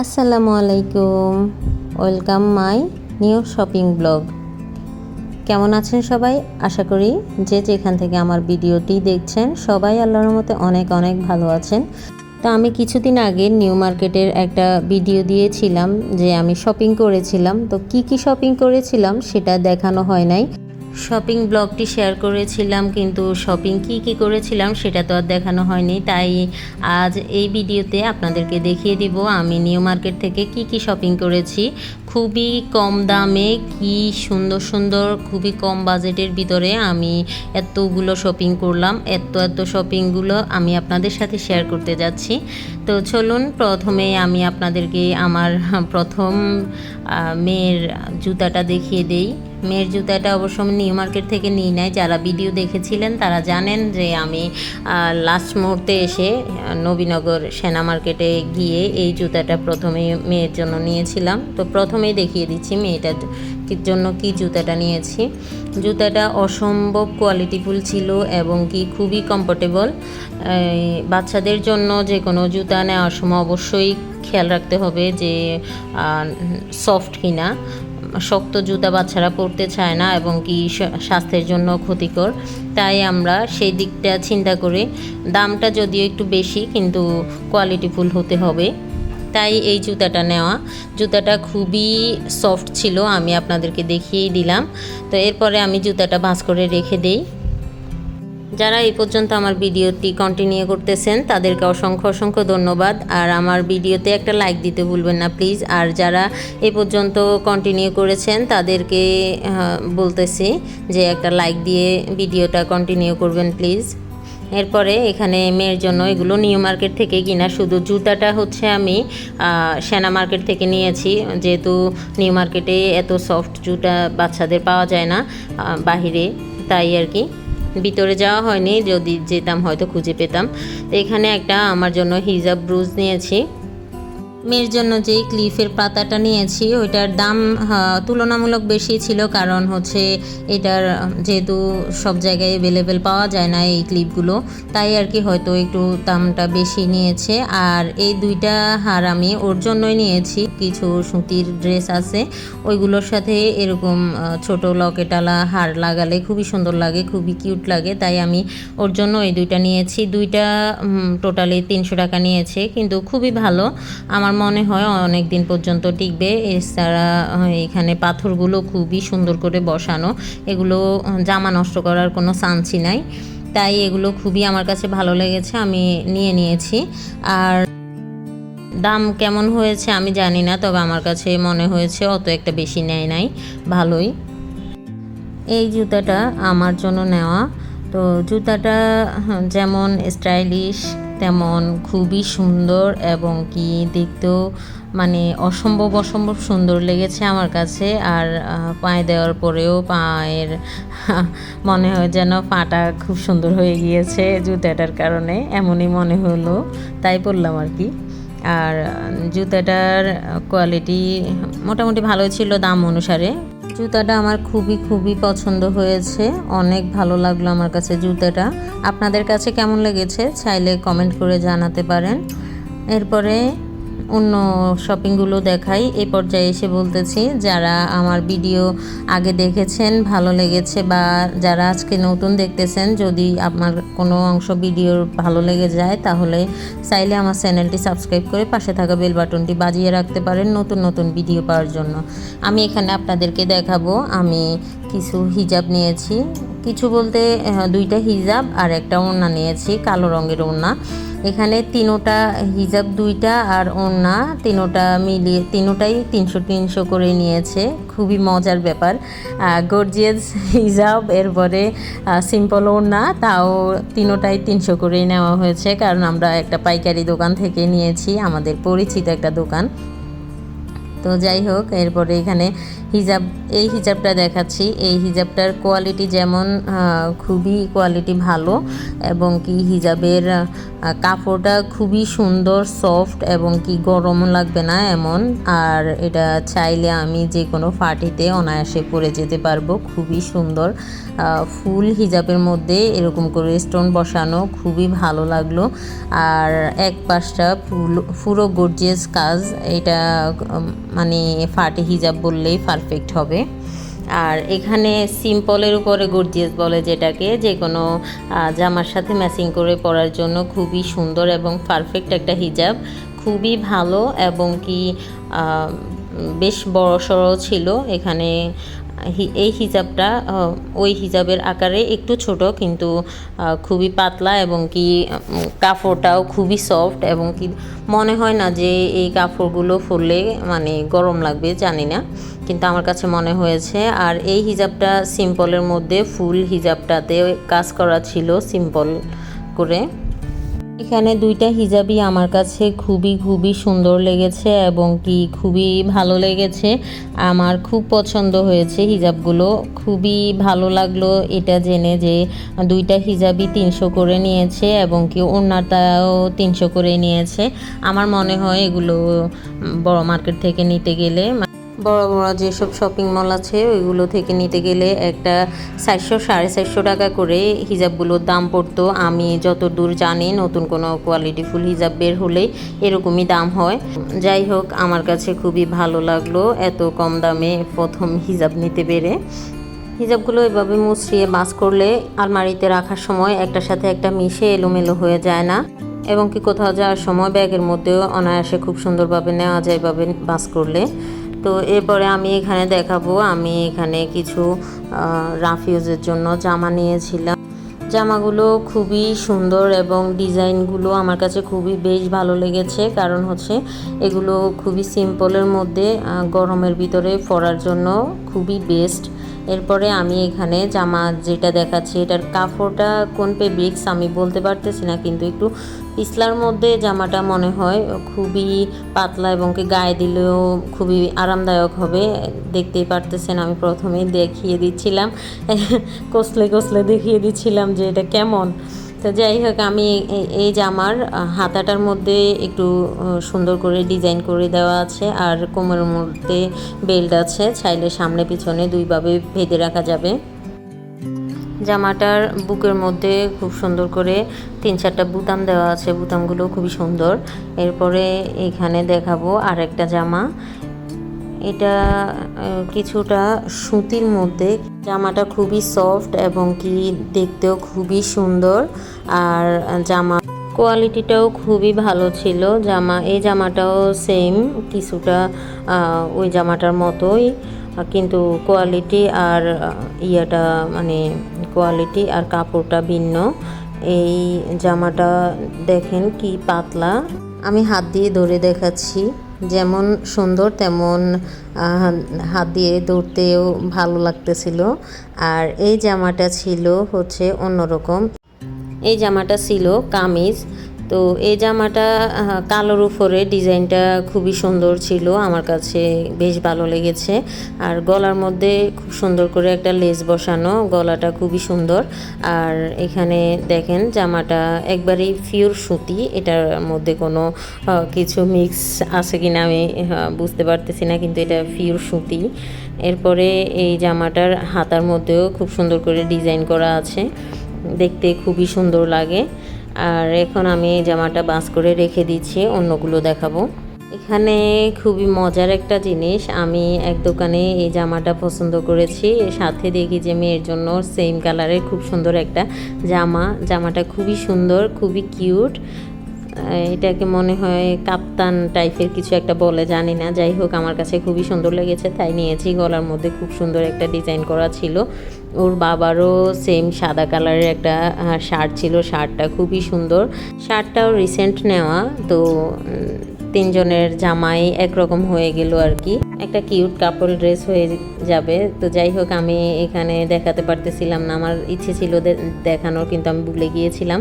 আসসালামু আলাইকুম। Welcome my new shopping blog. কেমন আছেন সবাই? আশা করি যে যেখান থেকে আমার ভিডিওটি দেখছেন, সবাই আল্লাহর মতে অনেক অনেক ভালো আছেন। তো আমি কিছুদিন আগে নিউ মার্কেটের একটা ভিডিও দিয়েছিলাম যে আমি শপিং করেছিলাম। তো কি কি শপিং করেছিলাম সেটা দেখানো হয় নাই। শপিং ব্লগটি শেয়ার করেছিলাম, কিন্তু শপিং কি কি করেছিলাম সেটা তো আর দেখানো হয়নি। তাই আজ এই ভিডিওতে আপনাদেরকে দেখিয়ে দিব, আমি নিউ মার্কেট থেকে কি কি শপিং করেছি। খুবই কম দামে, কি সুন্দর সুন্দর, খুবই কম বাজেটের ভিতরে আমি এতগুলো শপিং করলাম, এত এত শপিংগুলো আমি আপনাদের সাথে শেয়ার করতে যাচ্ছি। তো চলুন, প্রথমে আমি আপনাদেরকে আমার প্রথম মেয়ের জুতাটা দেখিয়ে দেই। মেয়ের জুতাটা অবশ্য আমি নিউ মার্কেট থেকে নিই নাই। যারা ভিডিও দেখেছিলেন তারা জানেন যে আমি লাস্ট মুহূর্তে এসে নবীনগর সেনা মার্কেটে গিয়ে এই জুতাটা প্রথমে মেয়ের জন্য নিয়েছিলাম। তো প্রথমেই দেখিয়ে দিচ্ছি মেয়েটার জন্য কি জুতাটা নিয়েছি। জুতাটা অসম্ভব কোয়ালিটিফুল ছিল এবং কি খুবই কমফোর্টেবল বাচ্চাদের জন্য যে কোনো জুতা নেওয়ার সময় অবশ্যই খেয়াল রাখতে হবে যে সফট কিনা। শক্ত জুতা বাচ্চারা পরতে চায় না এবং কি স্বাস্থ্যের জন্য ক্ষতিকর। তাই আমরা সেই দিকটা চিন্তা করে দামটা যদিও একটু বেশি, কিন্তু কোয়ালিটিফুল হতে হবে। তাই এই জুতাটা নেওয়া। জুতাটা খুবই সফট ছিল, আমি আপনাদেরকে দেখিয়েই দিলাম। তো এরপরে আমি জুতাটা ভাঁজ করে রেখে দেই। যারা এই পর্যন্ত আমার ভিডিওটি কন্টিনিউ করতেছেন, তাদেরকে অসংখ্য অসংখ্য ধন্যবাদ। আর আমার ভিডিওতে একটা লাইক দিতে ভুলবেন না প্লিজ আর যারা এ পর্যন্ত কন্টিনিউ করেছেন, তাদেরকে বলতেছি যে একটা লাইক দিয়ে ভিডিওটা কন্টিনিউ করবেন প্লিজ এরপরে এখানে মেয়ের জন্য এগুলো নিউ মার্কেট থেকে কিনা, শুধু জুতাটা হচ্ছে আমি সেনা মার্কেট থেকে নিয়েছি। যেহেতু নিউ মার্কেটে এত সফট জুতা বাচ্চাদের পাওয়া যায় না বাহিরে, তাই আর কি। ভিতরে যাওয়া হয়নি, যদি যেতাম হয়তো খুঁজে পেতাম। তো এখানে একটা আমার জন্য হিজাব ব্রুজ নিয়েছি। মেয়ের জন্য যে ক্লিফের পাতাটা নিয়েছি, ওইটার দাম তুলনামূলক বেশি ছিল কারণ হচ্ছে এটার, যেহেতু সব জায়গায় অ্যাভেলেবেল পাওয়া যায় না এই ক্লিপগুলো, তাই আর কি হয়তো একটু দামটা বেশি নিয়েছে। আর এই দুইটা হার আমি ওর জন্যই নিয়েছি। কিছু সুতির ড্রেস আছে, ওইগুলোর সাথে এরকম ছোট লকেটালা হার লাগালে খুবই সুন্দর লাগে, খুবই কিউট লাগে, তাই আমি ওর জন্য এই দুইটা নিয়েছি। দুইটা টোটালি তিনশো টাকা নিয়েছে, কিন্তু খুবই ভালো। আমার মনে হয় অনেক দিন পর্যন্ত টিকবে। এছাড়া এখানে পাথরগুলো খুবই সুন্দর করে বসানো। এগুলো জামা নষ্ট করার কোনো চান্সই নাই। তাই এগুলো খুবই আমার কাছে ভালো লেগেছে, আমি নিয়ে নিয়েছি। আর দাম কেমন হয়েছে আমি জানি না, তবে আমার কাছে মনে হয়েছে অত একটা বেশি নেয় নাই। ভালোই। এই জুতাটা আমার জন্য নেওয়া। তো জুতাটা যেমন স্টাইলিশ তেমন খুবই সুন্দর এবং কি দেখতেও মানে অসম্ভব অসম্ভব সুন্দর লেগেছে আমার কাছে। আর পায়ে দেওয়ার পরেও পায়ের মনে হয় যেন পাটা খুব সুন্দর হয়ে গিয়েছে জুতাটার কারণে, এমনই মনে হলো, তাই বললাম আর কি। আর জুতাটার কোয়ালিটি মোটামুটি ভালো ছিল দাম অনুসারে জুতাটা আমার খুবই খুবই পছন্দ হয়েছে। অনেক ভালো লাগল আমার কাছে জুতাটা। আপনাদের কাছে কেমন লেগেছে? চাইলে কমেন্ট করে জানাতে পারেন। এরপরে অন্য শপিংগুলো দেখাই। এ পর্যায়ে এসে বলতেছি, যারা আমার ভিডিও আগে দেখেছেন, ভালো লেগেছে বা যারা আজকে নতুন দেখতেছেন, যদি আমার কোনো অংশ ভিডিওর ভালো লেগে যায়, তাহলে চাইলে আমার চ্যানেলটি সাবস্ক্রাইব করে পাশে থাকা বেল বাটনটি বাজিয়ে রাখতে পারেন নতুন নতুন ভিডিও পাওয়ার জন্য। আমি এখানে আপনাদেরকে দেখাবো, আমি কিছু হিজাব নিয়েছি। কিছু বলতে দুইটা হিজাব আর একটা ওড়না নিয়েছি, কালো রঙের ওড়না। এখানে তিনোটা হিজাব দুইটা আর ওড়না, তিনোটা মিলিয়ে, তিনোটাই তিনশো তিনশো করে নিয়েছে। খুবই মজার ব্যাপার। গর্জিয়াস হিজাব, এরপরে সিম্পল ওড়না, তাও তিনোটাই তিনশো করেই নেওয়া হয়েছে, কারণ আমরা একটা পাইকারি দোকান থেকে নিয়েছি, আমাদের পরিচিত একটা দোকান। তো যাই হোক, এরপরে এখানে হিজাব, এই হিজাবটা দেখাচ্ছি। এই হিজাবটার কোয়ালিটি যেমন খুবই কোয়ালিটি ভালো এবং কি হিজাবের কাপড়টা খুবই সুন্দর সফট এবং কি গরম লাগবে না এমন। আর এটা চাইলে আমি যে কোনো পার্টিতে অনায়াসে পরে যেতে পারব। খুবই সুন্দর ফুল হিজাবের মধ্যে এরকম করে স্টোন বসানো খুবই ভালো লাগল। আর এক পাশটা পুরো গর্জিয়াস কাজ। এটা মানে ফাটে হিজাব বললেই পারফেক্ট হবে। আর এখানে সিম্পলের উপরে গর্জিয়াস বলে যেটাকে যে কোনো জামার সাথে ম্যাচিং করে পরার জন্য খুবই সুন্দর এবং পারফেক্ট একটা হিজাব। খুবই ভালো এবং কি বেশ বড় সড়ো ছিল। এখানে এই হিজাবটা ওই হিজাবের আকারে একটু ছোট কিন্তু খুবই পাতলা এবং কি কাপড়টাও খুবই সফট এবং কি, মনে হয় না যে এই কাপড়গুলো ফুললে মানে গরম লাগবে, জানি না। কিন্তু আমার কাছে মনে হয়েছে, আর এই হিজাবটা সিম্পলের মধ্যে ফুল হিজাবটাতে কাজ করা ছিল সিম্পল করে। এখানে দুইটা হিজাবই আমার কাছে খুবই খুবই সুন্দর লেগেছে এবং কি খুবই ভালো লেগেছে। আমার খুব পছন্দ হয়েছে হিজাবগুলো। খুবই ভালো লাগল এটা জেনে যে দুইটা হিজাবই তিনশো করে নিয়েছে এবং কি ওড়নাটাও তিনশো করে নিয়েছে। আমার মনে হয় এগুলো বড় মার্কেট থেকে নিতে গেলে বড় বড় যেসব শপিং মল আছে, ওইগুলো থেকে নিতে গেলে একটা চারশো, সাড়ে চারশো টাকা করে হিজাবগুলোর দাম পড়তো। আমি যত দূর জানি, নতুন কোনো কোয়ালিটি ফুল হিজাব বের হলেই এরকমই দাম হয়। যাই হোক, আমার কাছে খুবই ভালো লাগল এত কম দামে প্রথম হিজাব নিতে পেরে। হিজাবগুলো এভাবে মুছড়িয়ে বাস করলে আলমারিতে রাখার সময় একটার সাথে একটা মিশে এলোমেলো হয়ে যায় না। এবং কি কোথাও যাওয়ার সময় ব্যাগের মধ্যেও অনায়াসে খুব সুন্দরভাবে নেওয়া যায় এভাবে বাস করলে। তো এরপরে আমি এখানে দেখাবো, আমি এখানে কিছু রাফিউজের জন্য জামা নিয়েছিলাম। জামাগুলো খুবই সুন্দর এবং ডিজাইনগুলো আমার কাছে খুবই বেশ ভালো লেগেছে, কারণ হচ্ছে এগুলো খুবই সিম্পলের মধ্যে গরমের ভিতরে পরার জন্য খুবই বেস্ট। এরপরে আমি এখানে জামা যেটা দেখাচ্ছি, এটার কাপড়টা কোন ফেব্রিক্স আমি বলতে পারতেছি না, কিন্তু একটু পিছলার মধ্যে জামাটা মনে হয় খুবই পাতলা এবং কি গায়ে দিলেও খুবই আরামদায়ক হবে। দেখতেই পারতেছেন আমি প্রথমেই দেখিয়ে দিচ্ছিলাম। কসলে কসলে দেখিয়ে দিচ্ছিলাম যে এটা কেমন। তো যাই হোক, আমি এই জামার হাতাটার মধ্যে একটু সুন্দর করে ডিজাইন করে দেওয়া আছে আর কোমরের মধ্যে বেল্ট আছে। চাইলে সামনে পিছনে দুইভাবে ভেদে রাখা যাবে। জামাটার বুকের মধ্যে খুব সুন্দর করে তিন চারটা বুতাম দেওয়া আছে। বুতামগুলো খুবই সুন্দর। এরপরে এখানে দেখাবো আরেকটা জামা। এটা কিছুটা সুতির মধ্যে। জামাটা খুবই সফট এবং কি দেখতেও খুবই সুন্দর। আর জামা কোয়ালিটিটাও খুবই ভালো ছিল। জামা, এই জামাটাও সেম কিছুটা ওই জামাটার মতোই। কিন্তু কোয়ালিটি আর ইয়েটা মানে কোয়ালিটি আর কাপড়টা ভিন্ন। এই জামাটা দেখেন কি পাতলা। আমি হাত দিয়ে ধরে দেখাচ্ছি। যেমন সুন্দর, তেমন হাত দিয়ে দৌড়তেও ভালো লাগতেছিল। আর এই জামাটা ছিল হচ্ছে অন্যরকম। এই জামাটা ছিল কামিজ। তো এই জামাটা কালোর উপরে ডিজাইনটা খুবই সুন্দর ছিল আমার কাছে বেশ ভালো লেগেছে। আর গলার মধ্যে খুব সুন্দর করে একটা লেস বসানো গলাটা খুবই সুন্দর। আর এখানে দেখেন জামাটা একবারেই পিওর সুতি এটার মধ্যে কোনো কিছু মিক্স আছে কিনা আমি আহ, বুঝতে পারতেছি না কিন্তু এটা পিওর সুতি। এরপরে এই জামাটার হাতার মধ্যেও খুব সুন্দর করে ডিজাইন করা আছে দেখতে খুবই সুন্দর লাগে। আর এখন আমি জামাটা বাস করে রেখে দিচ্ছি, অন্যগুলো দেখাবো। এখানে খুবই মজার একটা জিনিস, আমি এক দোকানে এই জামাটা পছন্দ করেছি। সাথে দেখি যে মেয়ের জন্য সেম কালারের খুব সুন্দর একটা জামা। জামাটা খুবই সুন্দর, খুবই কিউট এটাকে মনে হয় কাপ্তান টাইপের কিছু একটা বলে, জানি না। যাই হোক, আমার কাছে খুবই সুন্দর লেগেছে, তাই নিয়েছি। গলার মধ্যে খুব সুন্দর একটা ডিজাইন করা ছিল। ওর বাবারও সেম সাদা কালারের একটা শার্ট ছিল। শার্টটা খুবই সুন্দর। শার্টটাও রিসেন্ট নেওয়া, তো তিনজনের জামাই একরকম হয়ে গেল আর কি। একটা কিউট কাপল ড্রেস হয়ে যাবে। তো যাই হোক, আমি এখানে দেখাতে পারতেছিলাম না। আমার ইচ্ছে ছিল দেখানোর, কিন্তু আমি ভুলে গিয়েছিলাম।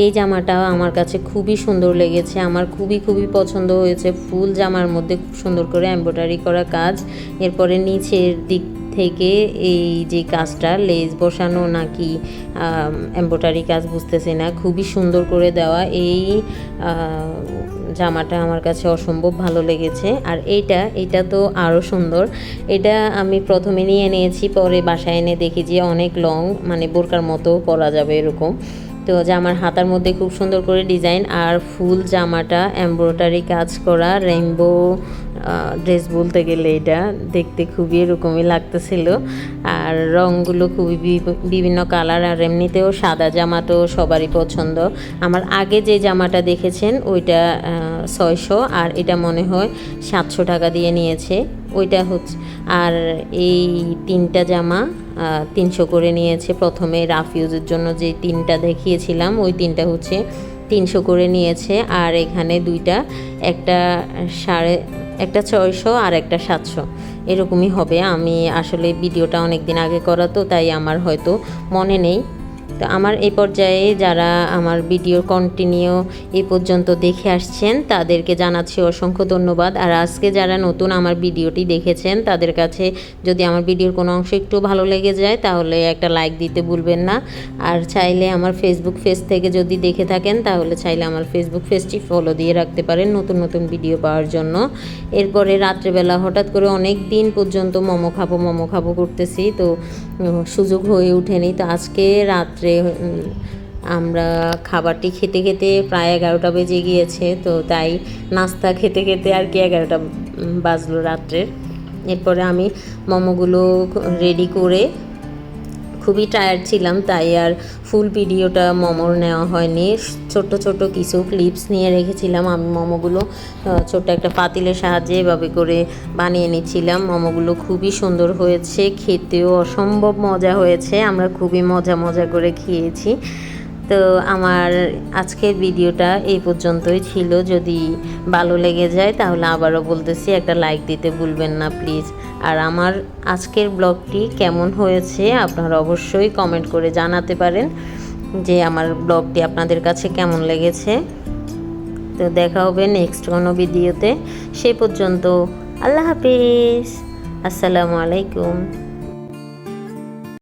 এই জামাটা আমার কাছে খুবই সুন্দর লেগেছে। আমার খুবই খুবই পছন্দ হয়েছে। ফুল জামার মধ্যে খুব সুন্দর করে এমব্রয়ডারি করা কাজ। এরপরে নিচের দিক থেকে এই যে কাজটা, লেস বসানো নাকি এমব্রয়ডারি কাজ বুঝতেছি না। খুবই সুন্দর করে দেওয়া। এই জামাটা আমার কাছে অসম্ভব ভালো লেগেছে। আর এইটা এটা তো আরও সুন্দর। এটা আমি প্রথমে নিয়ে নিয়েছি, পরে বাসায় এনে দেখি যে অনেক লং মানে বোরকার মতো পরা যাবে এরকম। তো জামার হাতার মধ্যে খুব সুন্দর করে ডিজাইন আর ফুল, জামাটা, এমব্রয়ডারি কাজ করা, রেইনবো ড্রেস বলতে গেলে এটা দেখতে খুবই এরকমই লাগতেছিল। আর রঙগুলো খুবই বিভিন্ন কালার আর এমনিতেও সাদা জামা তো সবারই পছন্দ। আমার আগে যে জামাটা দেখেছেন ওইটা ছয়শো আর এটা মনে হয় সাতশো টাকা দিয়ে নিয়েছে। ওইটা হচ্ছে, আর এই তিনটা জামা তিনশো করে নিয়েছে। প্রথমে রাফ ইউজের জন্য যে তিনটা দেখিয়েছিলাম, ওই তিনটা হচ্ছে তিনশো করে নিয়েছে। আর এখানে দুইটা, একটা সাড়ে, একটা ছয়শো আর একটা সাতশো। এরকমই হবে। আমি আসলে ভিডিওটা অনেক দিন আগে করাতো তাই আমার হয়তো মনে নেই। তো আমার এই পর্যায়ে যারা আমার ভিডিও কন্টিনিউ এই পর্যন্ত দেখে আসছেন, তাদেরকে জানাচ্ছি অসংখ্য ধন্যবাদ। আর আজকে যারা নতুন আমার ভিডিওটি দেখেছেন, তাদের কাছে যদি আমার ভিডিওর কোনো অংশ একটু ভালো লেগে যায়, তাহলে একটা লাইক দিতে ভুলবেন না। আর চাইলে আমার ফেসবুক পেজ থেকে যদি দেখে থাকেন, তাহলে চাইলে আমার ফেসবুক পেজটি ফলো দিয়ে রাখতে পারেন নতুন নতুন ভিডিও পাওয়ার জন্য। এরপরে রাত্রেবেলা হঠাৎ করে অনেক দিন পর্যন্ত মোমো খাব মোমো খাব করতেছি, তো সুযোগ হয়ে ওঠেনি। তো আজকে রাত্রে আমরা খাবারটি খেতে খেতে প্রায় এগারোটা বেজে গিয়েছে, তো তাই নাস্তা খেতে খেতে আর কি এগারোটা বাজলো রাত্রের। এরপরে আমি মোমোগুলো রেডি করে খুবই টায়ার্ড ছিলাম, তাই আর ফুল ভিডিওটা মোমোর নেওয়া হয়নি। ছোট ছোট কিছু ক্লিপস নিয়ে রেখেছিলাম। আমি মোমোগুলো ছোট একটা পাতিলের সাহায্যে এভাবে করে বানিয়ে নিচ্ছিলাম। মোমোগুলো খুবই সুন্দর হয়েছে, খেতেও অসম্ভব মজা হয়েছে। আমরা খুবই মজা মজা করে খেয়েছি। তো আমার আজকের ভিডিওটা এই পর্যন্তই ছিল। যদি ভালো লেগে যায় তাহলে আবারও বলতেছি, একটা লাইক দিতে ভুলবেন না প্লিজ আর আমার আজকের ব্লগটি কেমন হয়েছে আপনারা অবশ্যই কমেন্ট করে জানাতে পারেন যে আমার ব্লগটি আপনাদের কাছে কেমন লেগেছে। তো দেখা হবে নেক্সট কোনো ভিডিওতে। সে পর্যন্ত আল্লাহ হাফিজ। আসসালামু আলাইকুম।